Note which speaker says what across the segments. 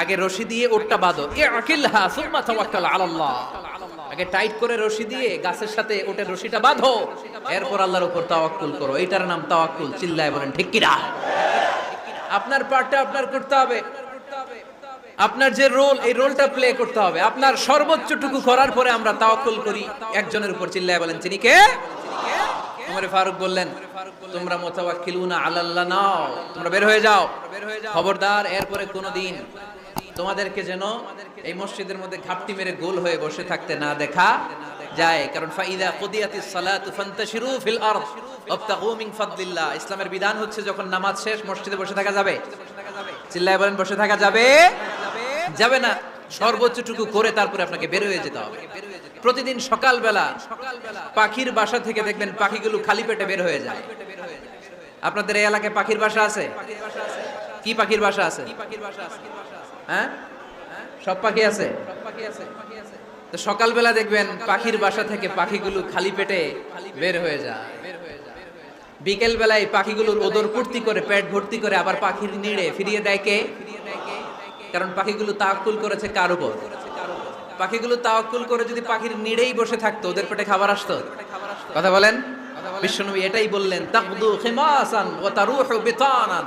Speaker 1: আগে রশি দিয়ে ওটটা বাঁধো। এ সুম্মা আগে টাইট করে রশি দিয়ে গাছের সাথে ওটের রশিটা বাঁধো। এরপর আল্লাহর উপর তাওয়াক্কুল করো। এটার নাম তাওয়াক্কুল, চিল্লায় বলেন, ঠিক কিনা? আপনার পার্টটা আপনার করতে হবে। আপনার যে রোল, এই রোলটা প্লে করতে হবে। আপনার সর্বোচ্চটুকু করার পরে আমরা তাওয়াক্কুল করি। একজনের উপর চিল্লায় বলেন, চিনি কে? উমরে ফারুক বললেন, তোমরা মোতাওয়াক্কিলুনা আলাল্লাহ নাও। তোমরা বের হয়ে যাও। খবরদার, এরপরে কোনোদিন তোমাদেরকে যেন এই মসজিদের মধ্যে ঘাপটি মেরে গোল হয়ে বসে থাকতে না দেখা যায়। কারণ ফাইদা কুদিয়াতিস সালাতু ফান্তাশিরু ফিল আরদ, ওয়াবতাগু মিন ফাদলিল্লাহ। ইসলামের বিধান হচ্ছে যখন নামাজ শেষ, মসজিদে বসে থাকা যাবে। চিল্লায় বলেন, বসে থাকা যাবে? যাবে না। সর্বোচ্চটুকু করে তারপরে আপনাকে বের হয়ে যেতে হবে। প্রতিদিন সকালবেলা পাখির বাসা থেকে দেখবেন পাখিগুলো খালি পেটে বের হয়ে যায়। আপনাদের এই এলাকায় পাখির বাসা আছে? কি পাখির বাসা আছে? হ্যাঁ? সব পাখি আছে? তো সকালবেলা দেখবেন পাখির বাসা থেকে পাখিগুলো খালি পেটে বের হয়ে যায়। বিকেল বেলায় পাখিগুলোর ওদর পূর্তি করে, পেট ভর্তি করে আবার পাখির নিড়ে ফিরিয়ে দেয় কে? কারণ পাখিগুলো তাওয়াক্কুল করেছে কার উপর? পাখিগুলো তাওয়াক্কুল করে যদি পাখির নিড়েই বসে থাকতো, ওদের পেটে খাবার আসতো? কথা বলেন? বিশ্বনবী এটাই বললেন, তাকদু খিমাসান ওয়া তারুহু বিতানান।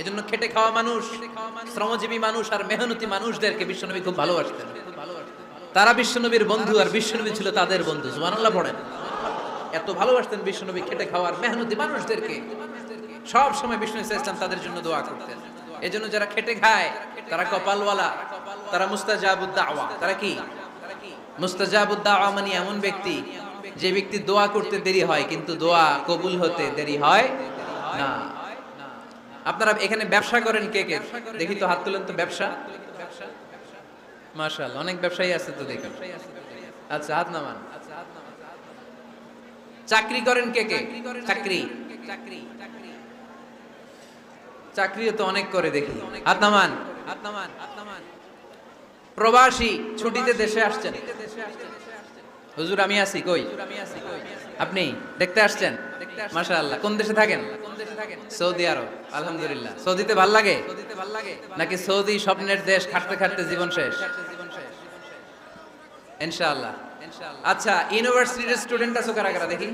Speaker 1: এজন্য খেটে খাওয়া মানুষ, শ্রমজীবী মানুষ আর মেহনতি মানুষদেরকে বিশ্বনবী খুব ভালোবাসতেন। তারা বিশ্বনবীর বন্ধু আর বিশ্বনবী ছিল তাদের বন্ধু, সুবহানাল্লাহ পড়েন। এত ভালোবাসতেন বিশ্বনবী খেটে খাওয়ার মেহনতি মানুষদেরকে। সব সময় বিষ্ণু ইসা ইসলাম তাদের জন্য দোয়া করতেন। এজন্য যারা খেটে খায়, তারা কপালওয়ালা, তারা মুস্তাজাবুদ দাওয়া তারা কি? মুস্তাজাবুদ দাওয়া মানে এমন ব্যক্তি, যে ব্যক্তি দোয়া করতে দেরি হয়, কিন্তু দোয়া কবুল হতে দেরি হয় না। আপনারা এখানে ব্যবসা করেন কে কে? দেখি তো হাত তুলেন তো ব্যবসা। মাশাআল্লাহ, অনেক ব্যবসায়ী আছে তো দেখুন। আচ্ছা হাত নামান। চাকরি করেন কে কে? চাকরি। চাকরিও তো অনেক করে দেখি। হাত নামান। হাত নামান প্রবাসী ছুটিতে দেশে আসছেন। হুজুর, আমি আছি, কই? আপনি দেখতে আসছেন? মাশাআল্লাহ, কোন দেশে থাকেন? সৌদি আরব আলহামদুলিল্লাহ। সৌদিতে ভালো লাগে? নাকি সৌদি স্বপ্নের দেশ খাটতে খাটতে জীবন শেষ? ইনশাআল্লাহ। আচ্ছা ইউনিভার্সিটির স্টুডেন্ট আছো কারা কারা? দেখি।